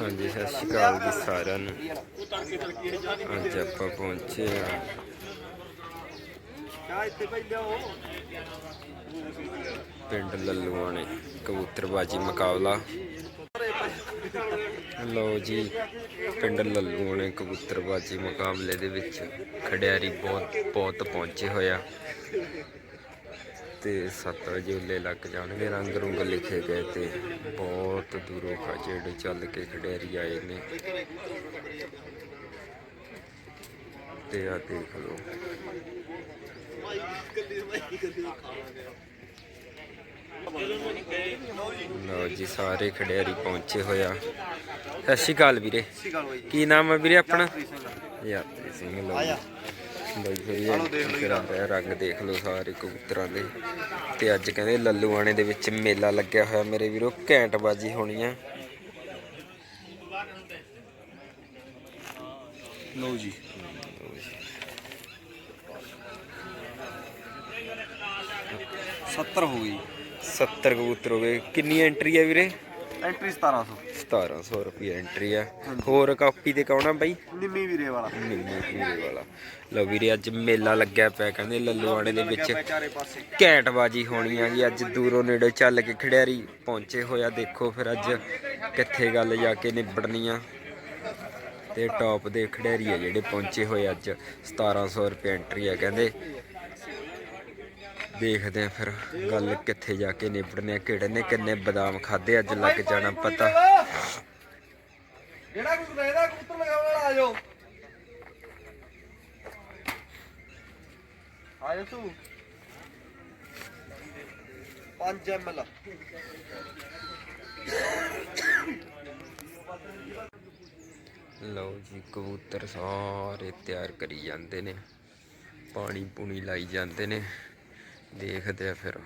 ਹਾਂਜੀ, ਸਤਿ ਸ਼੍ਰੀ ਅਕਾਲ ਜੀ ਸਾਰਿਆਂ ਨੂੰ। ਅੱਜ ਆਪਾਂ ਪਹੁੰਚੇ ਆ ਪਿੰਡ ਲੱਲੂਆਣੇ, ਕਬੂਤਰਬਾਜੀ ਮੁਕਾਬਲਾ। ਲਓ ਜੀ, ਪਿੰਡ ਲੱਲੂਆਣੇ ਕਬੂਤਰਬਾਜੀ ਮੁਕਾਬਲੇ ਦੇ ਵਿੱਚ ਖਿਡਾਰੀ ਬਹੁਤ ਬਹੁਤ ਪਹੁੰਚੇ ਹੋਇਆ ਤੇ 7 ਵਜੇ ਉੱਲੇ ਲੱਗ ਜਾਣਗੇ ਰੰਗ ਰੁੰਗ ਲਿਖੇ ਗਏ ਤੇ ਬਹੁਤ ਦੂਰੋਂ ਖਜੜ ਚੱਲ ਕੇ ਖਿਡਾਰੀ ਆਏ ਨੇ। ਤੇ ਆ ਦੇਖ ਲਓ। ਲਓ ਜੀ ਸਾਰੇ ਖਿਡਾਰੀ ਪਹੁੰਚੇ ਹੋਇਆ ਸਤਿ ਸ਼੍ਰੀ ਅਕਾਲ ਵੀਰੇ। ਕੀ ਨਾਮ ਹੈ ਵੀਰੇ ਆਪਣਾ? ਯਾਤਰੀ ਸਿੰਘ ਲਓ। ਲਓ ਜੀ ਫਿਰ ਇਹ ਫਿਰ ਆ ਰਿਹਾ ਰੰਗ ਦੇਖ ਲਓ ਸਾਰੇ ਕਬੂਤਰਾਂ ਦੇ। ਤੇ ਅੱਜ ਕਹਿੰਦੇ ਲੱਲੂਆਣੇ ਦੇ ਵਿੱਚ ਮੇਲਾ ਲੱਗਿਆ ਹੋਇਆ। ਮੇਰੇ ਵੀਰੋ ਘੈਂਟ ਬਾਜੀ ਹੋਣੀ ਆ। ਲਓ ਜੀ। ਸੱਤਰ ਹੋ ਗਈ। 70 ਕਬੂਤਰ ਹੋ ਗਏ। ਕਿੰਨੀ ਐਂਟਰੀ ਆ ਵੀਰੇ? ਐਂਟਰੀ 1700 1700 ਰੁਪਏ ਐਂਟਰੀ ਆ। ਹੋਰ ਕਾਪੀ ਤੇ ਕੌਣਾ ਬਾਈ? ਨਿੰਮੀ ਵੀਰੇ ਵਾਲਾ। ਨਿੰਮੂ ਪੂਰੇ ਵਾਲਾ। ਲਓ ਵੀਰੇ ਅੱਜ ਮੇਲਾ ਲੱਗਿਆ ਪਿਆ ਕਹਿੰਦੇ ਲੱਲੂਆਣੇ ਦੇ ਵਿੱਚ। ਚਾਰੇ ਪਾਸੇ। ਘੈਂਟ ਬਾਜੀ ਹੋਣੀ ਆ ਜੀ ਅੱਜ ਦੂਰੋਂ ਨੇੜੇ ਚੱਲ ਕੇ ਖਿਡਾਰੀ ਪਹੁੰਚੇ ਹੋਇਆ ਦੇਖੋ ਫਿਰ ਅੱਜ ਕਿੱਥੇ ਗੱਲ ਜਾ ਕੇ ਨਿਬੜਨੀ ਆ। ਤੇ ਟੌਪ ਦੇ ਖਿਡਾਰੀ ਆ ਜਿਹੜੇ ਪਹੁੰਚੇ ਹੋਏ ਅੱਜ। 1700 ਰੁਪਏ ਐਂਟਰੀ ਆ ਕਹਿੰਦੇ। ਦੇਖਦੇ ਆ ਫਿਰ ਗੱਲ ਕਿੱਥੇ ਜਾ ਕੇ ਨਿਬੜਨੇ ਕਿਹੜੇ ਨੇ ਕਿੰਨੇ ਬਦਾਮ ਖਾਦੇ ਅੱਜ ਲੱਗ ਜਾਣਾ ਪਤਾ। ਜਿਹੜਾ ਕੋਈ ਰਹਿਦਾ ਕਬੂਤਰ ਲਗਾਉਣ ਵਾਲਾ ਆ ਜਾਓ। ਆ ਜਾ ਤੂੰ। 5 ml ਲਓ ਜੀ, ਕਬੂਤਰ ਸਾਰੇ ਤਿਆਰ ਕਰੀ ਜਾਂਦੇ ਨੇ। ਪਾਣੀ ਪੂਣੀ ਲਾਈ ਜਾਂਦੇ ਨੇ। ਦੇਖਦੇ ਆ ਫਿਰ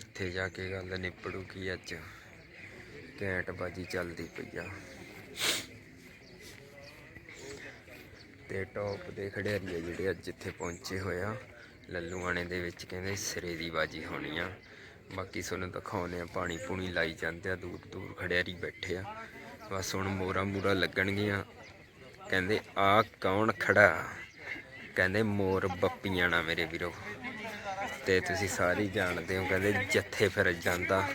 ਇੱਥੇ ਜਾ ਕੇ ਗੱਲ ਨਿਪੜੂ ਕੀ ਅੱਜ। ਘੈਂਟ ਬਾਜੀ ਚੱਲਦੀ ਪਈ ਆ। ਤੇ ਟੌਪ ਦੇ ਖਿਡਾਰੀ ਆ ਜਿਹੜੇ ਅੱਜ ਇੱਥੇ ਪਹੁੰਚੇ ਹੋਇਆ ਲੱਲੂਆਣੇ ਦੇ ਵਿੱਚ ਕਹਿੰਦੇ ਸਿਰੇ ਦੀ ਬਾਜੀ ਹੋਣੀ ਆ। ਬਾਕੀ ਤੁਹਾਨੂੰ ਦਿਖਾਉਨੇ ਆ, ਪਾਣੀ ਪੂਣੀ ਲਾਈ ਜਾਂਦੇ ਆ, ਦੂਰ ਦੂਰ ਖਿਡਾਰੀ ਬੈਠੇ ਆ। ਬਸ ਹੁਣ ਮੋਰਾ ਮੂਰਾ ਲੱਗਣਗੀਆਂ। ਕਹਿੰਦੇ ਆ ਕੌਣ ਖੜਾ? ਕਹਿੰਦੇ ਮੋਰ ਬੱਪੀਆਂ ਨਾ ਮੇਰੇ ਵੀਰੋ। ਤੇ ਤੁਸੀਂ ਸਾਰੇ ਜਾਣਦੇ ਹੋ, ਕਹਿੰਦੇ ਜੱਥੇ ਫਿਰ ਜਾਂਦਾ।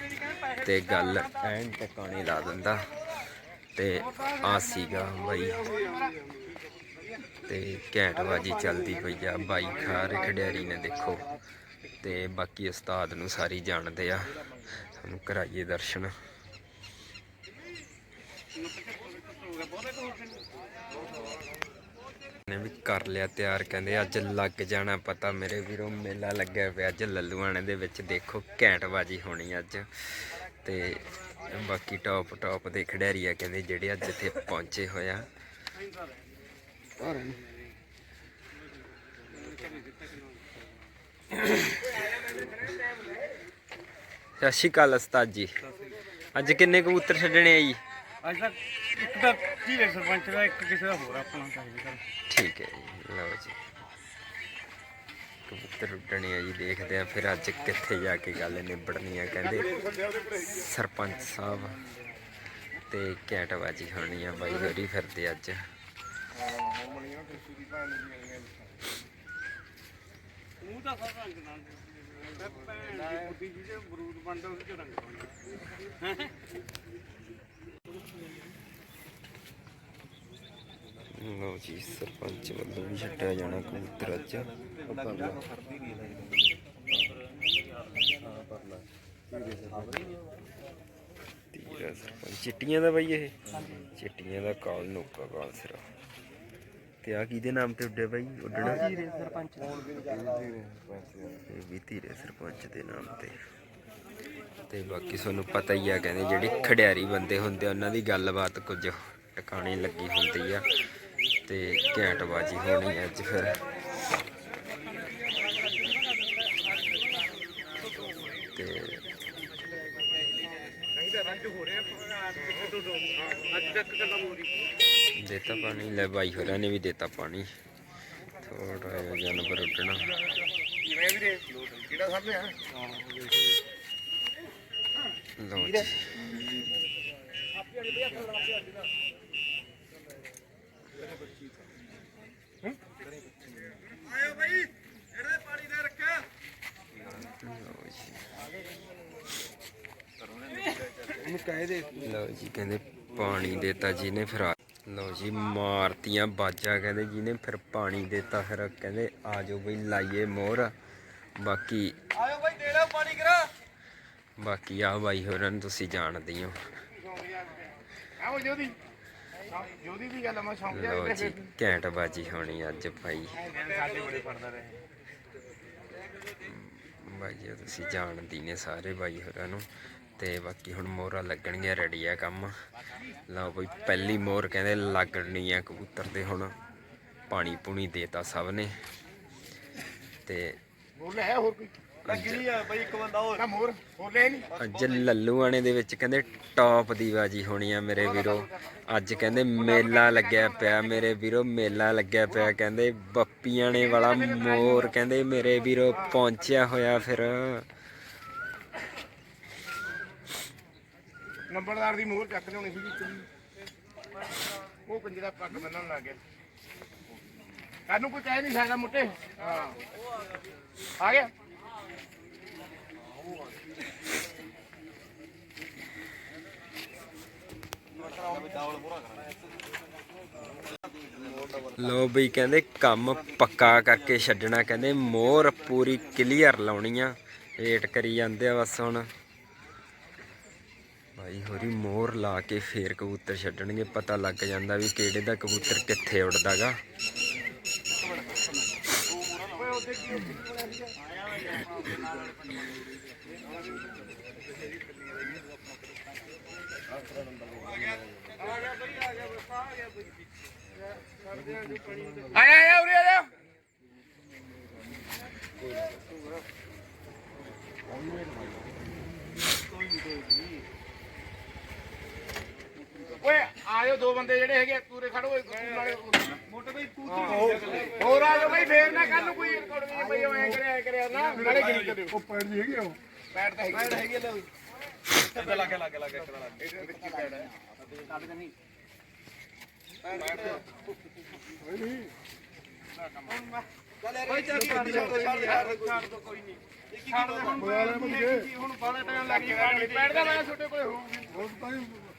ਤੇ ਗੱਲ ਐਨ ਟਿਕਾਣੇ ਲਾ ਦਿੰਦਾ। ਤੇ ਆ ਸੀਗਾ ਬਾਈ। ਤੇ ਘੈਂਟਬਾਜ਼ੀ ਚੱਲਦੀ ਪਈ ਆ। ਬਾਈ ਖਾਰ ਖਿਡਾਰੀ ਨੇ ਦੇਖੋ। ਤੇ ਬਾਕੀ ਉਸਤਾਦ ਨੂੰ ਸਾਰੀ ਜਾਣਦੇ ਆ। ਸਾਨੂੰ ਕਰਾਈਏ ਦਰਸ਼ਨ। ਨੇ ਵੀ ਕਰ ਲਿਆ ਤਿਆਰ। ਕਹਿੰਦੇ ਅੱਜ ਲੱਗ ਜਾਣਾ ਪਤਾ ਮੇਰੇ ਵੀਰੋ। ਮੇਲਾ ਲੱਗਿਆ ਪਿਆ ਅੱਜ ਲੱਲੂਆਣੇ ਦੇ ਵਿੱਚ। ਦੇਖੋ ਘੈਂਟਬਾਜ਼ੀ ਹੋਣੀ ਅੱਜ। ਤੇ ਬਾਕੀ ਟੌਪ ਟੌਪ ਦੇ ਖਿਡਾਰੀ ਆ ਕਹਿੰਦੇ ਜਿਹੜੇ ਅੱਜ ਇੱਥੇ ਪਹੁੰਚੇ ਹੋਇਆ ਸਤਿ ਸ਼੍ਰੀ ਅਕਾਲ ਉਸਤਾਦ ਜੀ। ਅੱਜ ਕਿੰਨੇ ਕਬੂਤਰ ਛੱਡਣੇ ਆ ਜੀ? ਅੱਜ ਤੱਕ ਇੱਕ ਤਾਂ ਧੀਰੇ ਸਰਪੰਚ ਦਾ ਇੱਕ ਕਿਸੇ ਦਾ ਹੋਰ ਆਪਣਾ ਚਾਹੀਦਾ ਠੀਕ ਹੈ ਜੀ ਲਓ ਜੀ। ਕਬੂਤਰ ਉੱਡਣੇ ਆ ਜੀ ਦੇਖਦੇ ਆ ਫਿਰ ਅੱਜ ਕਿੱਥੇ ਜਾ ਕੇ ਗੱਲ ਨਿਬੜਨੀ ਆ ਕਹਿੰਦੇ ਸਰਪੰਚ ਸਾਹਿਬ ਤੇ ਕੈਟਵਾਜੀ ਹੋਣੀ ਆ ਬਾਈ ਹੋਰੀ ਫਿਰਦੇ ਅੱਜ। ਮੂੰਹ ਤਾਂ ਸਭ ਰੰਗ ਨਾਲ ਭੈਣ ਦੀ ਬੁੱਢੀ ਜਿਹਦੇ ਬਰੂਦ ਬਣਦਾ ਉਹਦੇ ਚ ਰੰਗ ਪਾਉਂਦਾ ਲਓ ਜੀ ਸਰਪੰਚ ਵੱਲੋਂ ਵੀ ਛੱਡਿਆ ਜਾਣਾ ਕਬੂਤਰ ਅੱਜ। ਸਰਪੰਚ। ਚਿੱਟੀਆਂ ਦਾ ਬਾਈ ਇਹ? ਚਿੱਟੀਆਂ ਦਾ ਕਾਲ ਨੋਕਾ ਕਾਲ ਸਿਰਾ। ਤੇ ਆ ਕਿਹਦੇ ਨਾਮ ਤੇ ਉੱਡਿਆ ਬਾਈ? ਉੱਡਣਾ? ਧੀਰੇ ਸਰਪੰਚ ਇਹ ਵੀ ਧੀਰੇ ਸਰਪੰਚ ਦੇ ਨਾਮ ਤੇ। ਤੇ ਬਾਕੀ ਤੁਹਾਨੂੰ ਪਤਾ ਹੀ ਆ ਕਹਿੰਦੇ ਜਿਹੜੇ ਖੜਿਆਰੀ ਬੰਦੇ ਹੁੰਦੇ ਉਹਨਾਂ ਦੀ ਗੱਲਬਾਤ ਕੁਝ ਟਿਕਾਣੇ ਲੱਗੀ ਹੁੰਦੀ ਆ। ਤੇ ਘੈਂਟ ਬਾਜੀ ਹੋਣੀ ਅੱਜ ਫਿਰ ਤੇ ਅੱਜ ਤੱਕ ਗੱਲਾਂ ਹੋ ਰਹੀ ਦੇਤਾ ਪਾਣੀ, ਲੈ ਬਾਈ ਹੋਰਾਂ ਨੇ ਵੀ ਦੇਤਾ ਪਾਣੀ। ਥੋੜਾ ਜਿਹਾ ਜਾਨਵਰ ਉੱਡਣਾ। ਕਿਹੜਾ ਸਾਹਮਣੇ ਆ ਲਓ ਜੀ। ਆਇਓ ਬਈ ਇਹਦੇ ਪਾਣੀ ਦਾ ਰੱਖਿਆ ਉਹਨੂੰ ਕਹਿ ਦੇ। ਲਓ ਜੀ ਕਹਿੰਦੇ ਪਾਣੀ ਦੇਤਾ ਜਿਹਨੇ ਫਿਰ ਆ- ਲਓ ਜੀ ਮਾਰਤੀਆਂ ਬਾਜਾ ਕਹਿੰਦੇ ਜਿਹਨੇ ਫਿਰ ਪਾਣੀ ਦੇਤਾ ਫਿਰ ਕਹਿੰਦੇ ਆ ਜਾਓ ਬਈ ਲਾਈਏ ਮੋਹਰ। ਬਾਕੀ ਆਇਓ ਬਈ ਦੇ ਲਓ ਪਾਣੀ ਕਰਾ ਬਾਕੀ ਆ ਬਾਈ ਹੋਰਾਂ ਨੂੰ ਤੁਸੀਂ ਜਾਣਦੇ ਹੋ। ਆਓ ਜੋਦੀ। ਜੋਦੀ ਦੀ ਗੱਲ ਮੈਂ ਸੌਂਕ ਲਓ ਜੀ ਘੈਂਟ ਬਾਜੀ ਹੋਣੀ ਅੱਜ ਭਾਈ। ਸਾਡੇ ਬੜੇ ਪੜਦਾ ਰਹੇ। ਬਾਈ ਤੁਸੀਂ ਜਾਣਦੀ ਨੇ ਸਾਰੇ ਬਾਈ ਹੋਰਾਂ ਨੂੰ। ਤੇ ਬਾਕੀ ਹੁਣ ਮੋਹਰਾਂ ਲੱਗਣਗੀਆਂ ਰੈਡੀ ਆ ਕੰਮ। ਲਓ ਬਈ ਪਹਿਲੀ ਮੋਹਰ ਕਹਿੰਦੇ ਲੱਗਣੀ ਆ ਕਬੂਤਰ ਦੇ ਹੁਣ। ਪਾਣੀ ਪੂਣੀ ਦੇਤਾ ਸਭ ਨੇ। ਤੇ ਬੋਲੇ ਹੈ ਹੋਰ ਕੋਈ? ਲੱਗਣੀ ਆ ਬਈ ਇੱਕ ਬੰਦਾ ਹੋਰ। ਨਾ ਮੋਰ ਬੋਲੇ ਨਹੀਂ। ਅੱਜ ਲੱਲੂਆਣੇ ਦੇ ਵਿੱਚ ਕਹਿੰਦੇ ਟੌਪ ਦੀ ਬਾਜੀ ਹੋਣੀ ਆ ਮੇਰੇ ਵੀਰੋ। ਅੱਜ ਕਹਿੰਦੇ ਮੇਲਾ ਲੱਗਿਆ ਪਿਆ ਮੇਰੇ ਵੀਰੋ ਮੇਲਾ ਲੱਗਿਆ ਪਿਆ ਕਹਿੰਦੇ ਬੱਪੀਆਣੇ ਵਾਲਾ ਮੋਰ ਕਹਿੰਦੇ ਮੇਰੇ ਵੀਰੋ ਪਹੁੰਚਿਆ ਹੋਇਆ ਫਿਰ। ਨੰਬਰਦਾਰ ਦੀ ਮੋਹਰ ਚੱਕ ਲਿਆਉਣੀ ਸੀ ਉਹ ਕੰਜੇ ਪੱਟ ਬੰਨਣ ਲੱਗ ਗਿਆ। ਕਾਨੂੰ ਕੋਈ ਕਹਿ ਨਹੀਂ ਸਕਦਾ ਮੁੱਟੇ। ਹਾਂ। ਆ ਗਿਆ। ਲੋ ਬਈ, ਕਹਿੰਦੇ ਕੰਮ ਪੱਕਾ ਕਰਕੇ ਛੱਡਣਾ, ਕਹਿੰਦੇ ਮੋਰ ਪੂਰੀ ਕਲੀਅਰ ਲਾਉਣੀ ਆ। ਵੇਟ ਕਰੀ ਜਾਂਦੇ ਆ ਬਸ ਹੁਣ। ਭਾਈ ਹੋਰੀ ਮੋਰ ਲਾ ਕੇ ਫੇਰ ਕਬੂਤਰ ਛੱਡਣਗੇ। ਪਤਾ ਲੱਗ ਜਾਂਦਾ ਵੀ ਕਿਹੜੇ ਦਾ ਕਬੂਤਰ ਕਿੱਥੇ ਉੱਡਦਾਗਾ। ਆਇਆ ਆਇਆ ਉਰੇ ਆਇਆ ਓਏ ਆਇਓ ਦੋ ਬੰਦੇ ਜਿਹੜੇ ਹੈਗੇ ਪੂਰੇ ਖੜੋ ਤੂੰ ਮੋਟੇ ਬਈ ਤੂੰ ਹੋਰ ਆ ਜਾਓ ਬਈ ਫੇਰ ਨਾ ਕੱਲ ਨੂੰ ਕੋਈ ਰਿਕਾਰਡ ਨਹੀਂ ਬਈ ਐ ਕਰਿਆ ਐ ਕਰਿਆ ਨਾ ਨਾਲੇ ਗਿਣੀ ਕਰਿਓ। ਉਹ ਪੈਰ ਦੀ ਹੈਗੀ ਉਹ। ਪੈਰ ਤਾਂ ਹੈਗੀ। ਹੈਗੀ ਲੈ ਇੱਧਰ ਲੱਗੇ ਲੱਗੇ ਲੱਗੇ ਇੱਕ ਲੱਗੇ। ਇਹਦੇ ਵਿੱਚ ਹੀ ਪੈਰ ਹੈ? ਬਈ ਚੱਲ ਛੱਡ ਛੱਡ ਛੱਡ ਛੱਡ ਦੋ ਕੋਈ ਨਹੀਂ। ਇੱਕ ਹੀ ਹੁਣ ਹੁਣ ਬਾਲਾ ਟਾਈਮ ਲੱਗ ਗਿਆ ਪੈਰ ਦਾ ਮੈਂ ਛੋਟੇ ਕੋਲੇ ਹੋਊਗੀ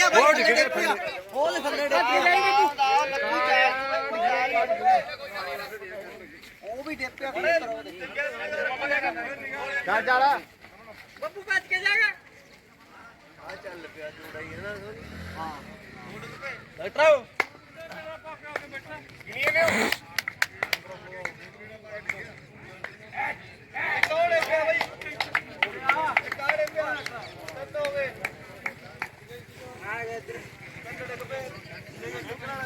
ਆ ਮੋਰ ਆ ਇਹ ਜਾ। ਹੌਲੀ ਰਾਈ ਚੱਲ ਆਰਾਮ ਨਾਲ ਲਾਈ ਚੱਲ ਗਿਣੀ ਚੱਲ ਚੱਲ ਚੱਲ। ਬੱਬੂ ਭੱਜ ਕੇ ਜਾਗਾ ਗਿਣੀ ਇਹਨੇ ਕੋਲੇ ਪਿਆ ਬਈ ਕਾਲੇ ਪਿਆ ਤੱਤ ਹੋ ਗਏ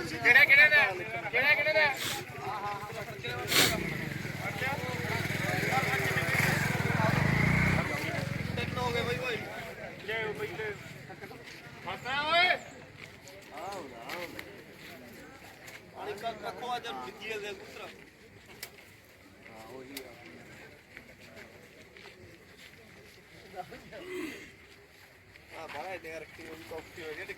ਕਿਹੜੇ ਕਿਹੜੇ ਨੇ ਕਿਹੜੇ ਕਿਹੜੇ ਨੇ ਰੱਖੋ ਅੱਜ ਜਿੱਤੀ ਦੇ ਪੁੱਤਰ ਆ ਬਾਹਰ ਦੇ ਰੱਖੀ ਉਹ ਕਾਫੀ ਹੋ ਗਏ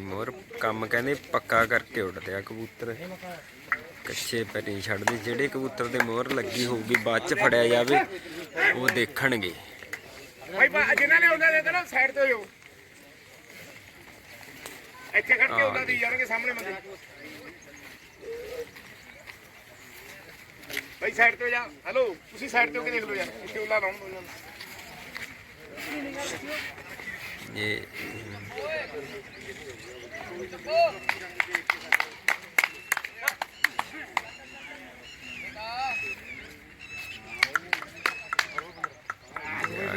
ਲਾਤੀ ਮੋਰ ਕੰਮ ਕਹਿੰਦੇ ਪੱਕਾ ਕਰਕੇ ਉੱਡਦੇ ਆ ਕਬੂਤਰ। ਕੱਚੇ ਨਹੀਂ ਛੱਡਦੇ ਜਿਹੜੇ ਕਬੂਤਰ ਦੇ ਮੋਹਰ ਲੱਗੀ ਹੋਊਗੀ ਬਾਅਦ ਚ ਫੜਿਆ ਜਾਵੇ ਉਹ ਦੇਖਣਗੇ। ਭਾਈ ਜਿਨ੍ਹਾਂ ਨੇ ਉਹਨਾਂ ਦੇ ਨਾ ਸਾਈਡ ਤੇ ਹੋ ਇੱਥੇ ਖੜ ਕੇ ਉਹਨਾਂ ਦੀ ਜਾਣਗੇ ਸਾਹਮਣੇ ਬੰਦੇ। ਭਾਈ ਸਾਈਡ ਤੇ ਜਾ। ਹੈਲੋ ਤੁਸੀਂ ਸਾਈਡ ਤੇ ਹੋ ਕੇ ਦੇਖ ਲਓ ਯਾਰ ਇੱਥੇ ਉਹਨਾਂ ਲਾਉਣ ਦੋ ਨੂੰ ਇਹ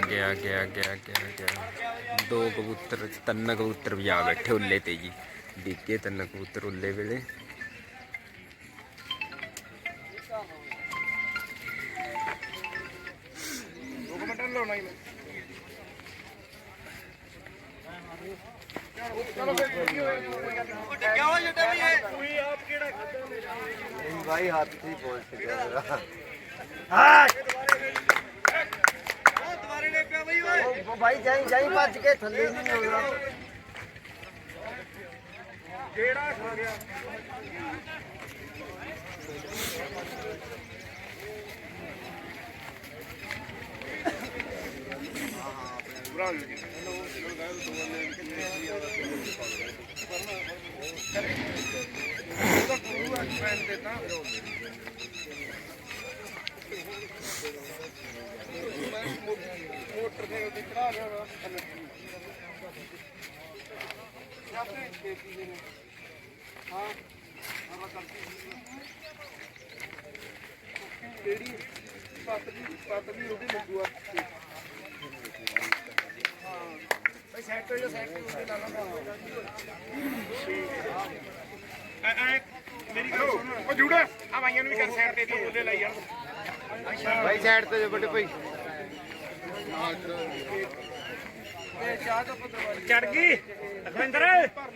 ਗਿਆ ਅੱਗੇ ਗਿਆ ਅੱਗੇ ਅੱਗੇ। ਦੋ ਕਬੂਤਰ, ਤਿੰਨ ਕਬੂਤਰ ਵੀ ਬੈਠੇ ਉੱਲੇ ਤੇ ਜੀ। ਡਿੱਗੇ ਤਿੰਨ ਕਬੂਤਰ ਉੱਲੇ ਵੇਲੇ। ਦੋ ਮਿੰਟ ਲਾਉਣਾ ਹੀ ਮੈਂ। ਨਹੀਂ ਭਾਈ ਹੱਥ ਹੀ ਬੋਲ ਸਕਿਆ ਮੇਰਾ ਹਾਂ ਦੁਬਾਰੇ ਲੈ ਪਿਆ ਬਈ ਓਏ ਉਹ ਭਾਈ ਜਾਈ ਜਾਈ ਭੱਜ ਕੇ ਥੱਲੇ ਨਹੀਂ ਆਉਂਦਾ ਕਿਹੜਾ ਖਾ ਗਿਆ ਬਰਾਂਡ ਹੋ ਗਿਆ ਚੜਾ ਲਿਆ ਵਾ ਹਾਂ ਆਵਾ ਕਰਤੀ ਕਿਹੜੀ ਹਾਂ। ਬਈ ਸਾਈਡ ਤੋਂ ਜੋ ਸਾਈਡ ਉਹਦੇ ਲਾ ਲਾ ਐ ਮੇਰੀ ਭਾਈ ਸਾਈਡ ਤੇ ਜੋ ਵੱਡੇ ਭਾਈ। ਚੜ ਗਈ। ਅਖਵਿੰਦਰ ਭਰ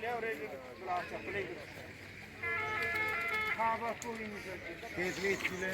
ਕੋਈ ਨਹੀਂ ਖੇਤ ਲਈ ਇੱਥੇ ਲੈ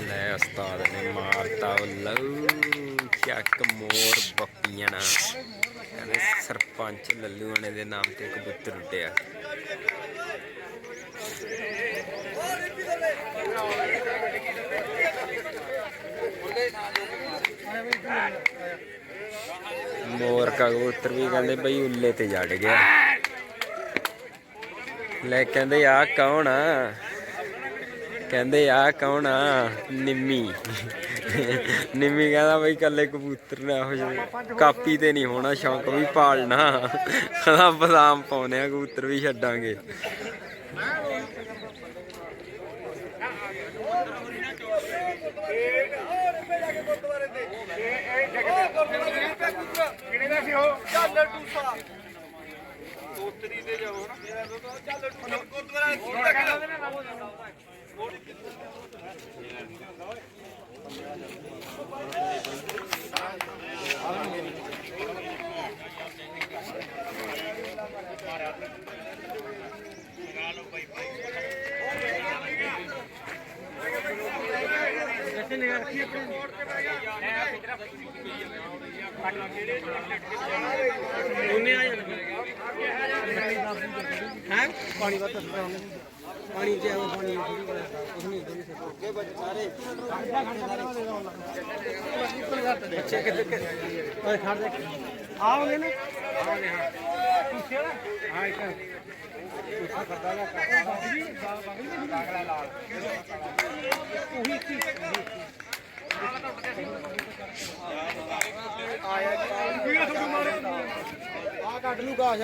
ਲੈ ਉਸਤਾਦ ਨੇ ਮਾਰਤਾ ਉਹ ਲਊ ਚੱਕ ਮੋਰ ਬੱਪੀਆਂ ਕਹਿੰਦੇ ਸਰਪੰਚ ਲੱਲੂਆਣੇ ਦੇ ਨਾਮ ਤੇ ਕਬੂਤਰ ਉੱਡਿਆ। ਮੋਰ ਕਾ ਕਬੂਤਰ ਵੀ ਕਹਿੰਦੇ ਬਈ ਉੱਲੇ ਤੇ ਜੜ ਗਿਆ। ਲੈ ਕਹਿੰਦੇ ਆ ਕੌਣ ਆ? ਕਹਿੰਦੇ ਆ ਕੌਣ ਆ? ਨਿੰਮੀ। ਨਿੰਮੀ ਕਹਿੰਦਾ ਬਈ ਕੱਲੇ ਕਬੂਤਰ ਨਾ ਹੋ ਜਾਵੇ। ਕਾਪੀ ਤੇ ਨਹੀਂ ਹੋਣਾ ਸ਼ੌਂਕ ਵੀ ਪਾਲਣਾ। ਕਹਿੰਦਾ ਬਦਾਮ ਪਾਉਨੇ ਆ, ਕਬੂਤਰ ਵੀ ਛੱਡਾਂਗੇ। ਕਿਹੜੇ ਦਾ ਸੀ ਉਹ ਚੱਲ ਟੂਸਾ ਦੋਸਤਰੀ ਤੇ ਜਾਓ ਨਾ ਚੱਲ ਟੂਸਾ ਗੁਰਦੁਆਰਾ ਕੋਲ ਤੱਕ ਉਹਨੇ ਆ ਜਾਣਾ। ਹੈ? ਪਾਣੀ ਵੱਧ ਪਾਣੀ ਜੇ ਉਹ ਪਾਣੀ ਕੁਝ ਨਹੀਂ ਕੁਝ ਨਹੀਂ ਬੱਚੇ ਕਿੱਥੇ ਓਏ ਖੜ ਜਾ ਆਓਗੇ ਨਾ? ਆਓਗੇ ਹਾਂ। ਹਾਂ ਇੱਕ। ਆ ਕੱਢ ਲੂ ਗਾਸ਼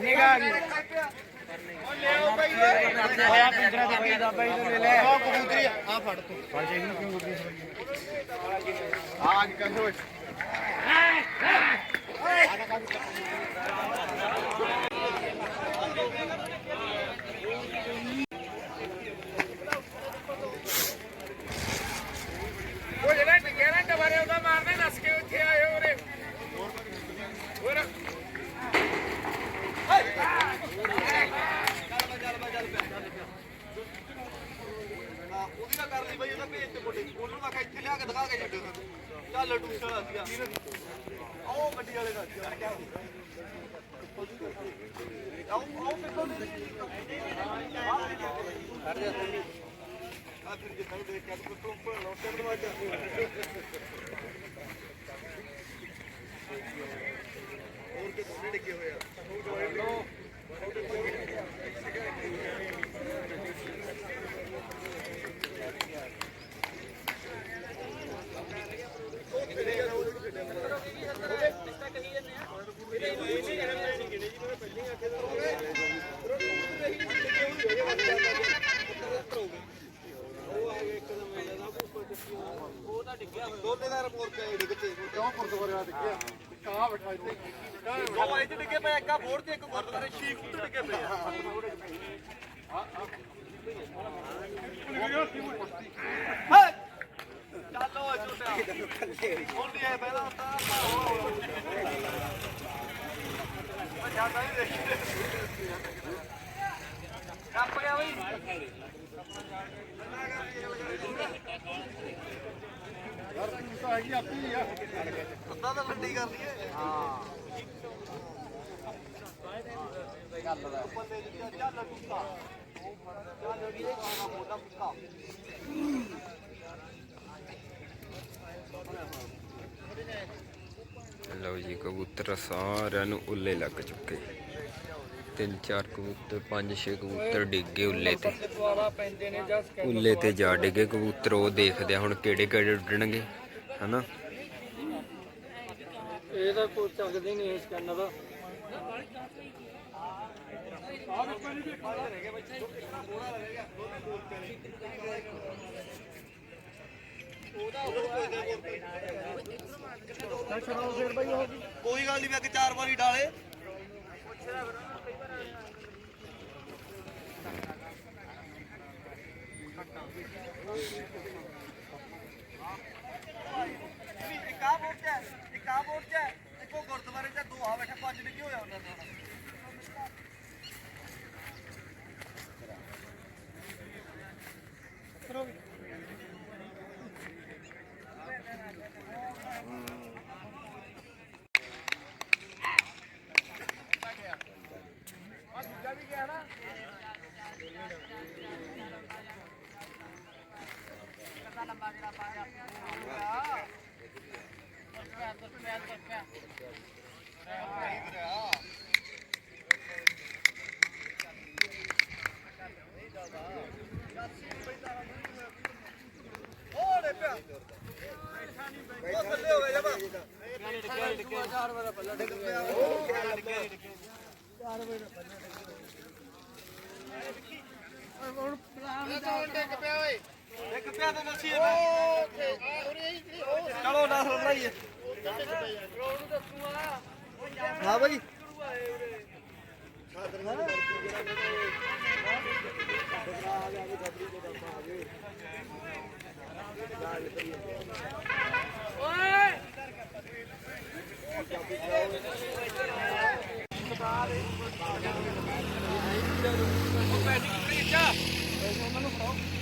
ਨਿਗਾਹ ਗਈ ਆਇਆ ਪਿੰਜਰਾ ਤੇ ਪਈ ਦਾ ਬਾਈ ਲੈ ਲੈ ਆ ਕਬੂਤਰੀ ਆ ਫੜ ਤੂੰ ਫੜ ਜੇ ਇਹਨੂੰ ਕਿਉਂ ਕਬੂਤਰੀ ਆ ਅੱਜ ਕੱਢੋ ਉਹ ਜਿਹੜਾ ਟਿਕਿਆ ਨਾ ਟਵਾਰੇ ਉਹਦਾ ਮਾਰਨੇ ਨਸ ਕੇ ਉੱਥੇ ਆਏ ਉਰੇ ਹੋਰ ਉਹਦੀ ਨਾ ਕਰ ਲਈ ਬਈ ਉਹਦਾ ਭੇਜ ਤੇ ਮੋਟੇ ਉਹਨੂੰ ਮੈਂ ਕਿਹਾ ਇੱਥੇ ਲਿਆ ਕੇ ਦਿਖਾ ਕੇ ਛੱਡੋ ਸਾਨੂੰ ਚੱਲ ਟੂਸ ਵਾਲਾ ਸੀਗਾ ਆਓ ਗੱਡੀ ਵਾਲੇ ਦਾ ਸੀਗਾ ਕਿਆ ਆਓ ਆਓ ਕਿੱਥੋਂ ਦੇ ਆ ਫਿਰ ਜੇ। ਤੈਨੂੰ ਦੇਖ ਕੇ ਤੂੰ ਉੱਪਰ ਲੋਟੇ ਨੂੰ ਆ। ਹੋਰ ਕਿ ਦੋਨੇ ਡਿੱਗੇ ਹੋਏ ਆ? ਦੋਨੇ ਦਾ ਰਿਪੋਰਟ ਤੇ ਡਿੱਗ ਤੇ ਕਿਉਂ ਗੁਰਦੁਆਰੇ ਡਿੱਗਿਆ ਕਾ ਬੈਠਾ ਇੱਥੇ ਦੋ ਇੱਥੇ ਡਿੱਗੇ ਪਏ ਇੱਕ ਬੋਰਡ ਤੇ ਇੱਕ ਗੁਰਦੁਆਰੇ 6 ਫੁੱਟ ਡਿੱਗੇ ਪਏ ਆ ਚੱਲੋ ਛੋਟਾ ਹੁਣ ਨਹੀਂ ਆਇਆ ਪਹਿਲਾਂ ਤਾਂ ਜ਼ਿਆਦਾ ਹੀ ਦੇਖ ਅੱਧਾ ਤਾਂ ਲੰਡੀ ਕਰ ਲਈਏ ਹਾਂ ਚੱਲ ਦਾ ਚੱਲ ਕੁੱਤਾ ਚੱਲ ਵੀ ਇਹ ਮੋਟਾ ਕੁੱਤਾ ਲਓ ਜੀ ਕਬੂਤਰ ਸਾਰਿਆਂ ਨੂੰ ਉੱਲੇ ਲੱਗ ਚੁੱਕੇ। ਤਿੰਨ ਚਾਰ ਕਬੂਤਰ ਪੰਜ ਛੇ ਕਬੂਤਰ ਡਿੱਗੇ ਉੱਲੇ ਤੇ। ਉੱਲੇ ਤੇ ਜਾ ਡਿੱਗੇ ਕਬੂਤਰ ਉਹ ਦੇਖਦੇ ਆ ਹੁਣ ਕਿਹੜੇ ਕਿਹੜੇ ਉੱਡਣਗੇ ਹਨਾ? ਇਹ ਤਾਂ ਕੋਈ ਚੱਕਦੇ ਨਹੀਂ ਇਸ ਕੰਨ ਦਾ। ਕੋਈ ਕੋਈ ਗੱਲ ਨਹੀਂ ਮੈਂ ਕਿ ਚਾਰ ਵਾਰੀ ਡਾਲੇ। ਇੱਕ ਆ ਬੋਰਡ ਚ ਇੱਕ ਆ ਬੋਰਡ ਚ ਹੈ, ਇੱਕ ਗੁਰਦੁਆਰੇ ਚ ਦੋ ਆ ਬੈਠੇ ਪੰਜ ਡਿੱਗੇ ਹੋਇਆ ਉਹਨਾਂ ਦਾ ਚਲੋ ਨਾ ਸੁਣ ਲਈਏ ਹਾਂ ਬਾਈ ਓਏ। ਉਹ ਪੈਸੇ ਕਿੱਥੇ ਇੱਛਾ ਮੈਨੂੰ ਫੜਾਓ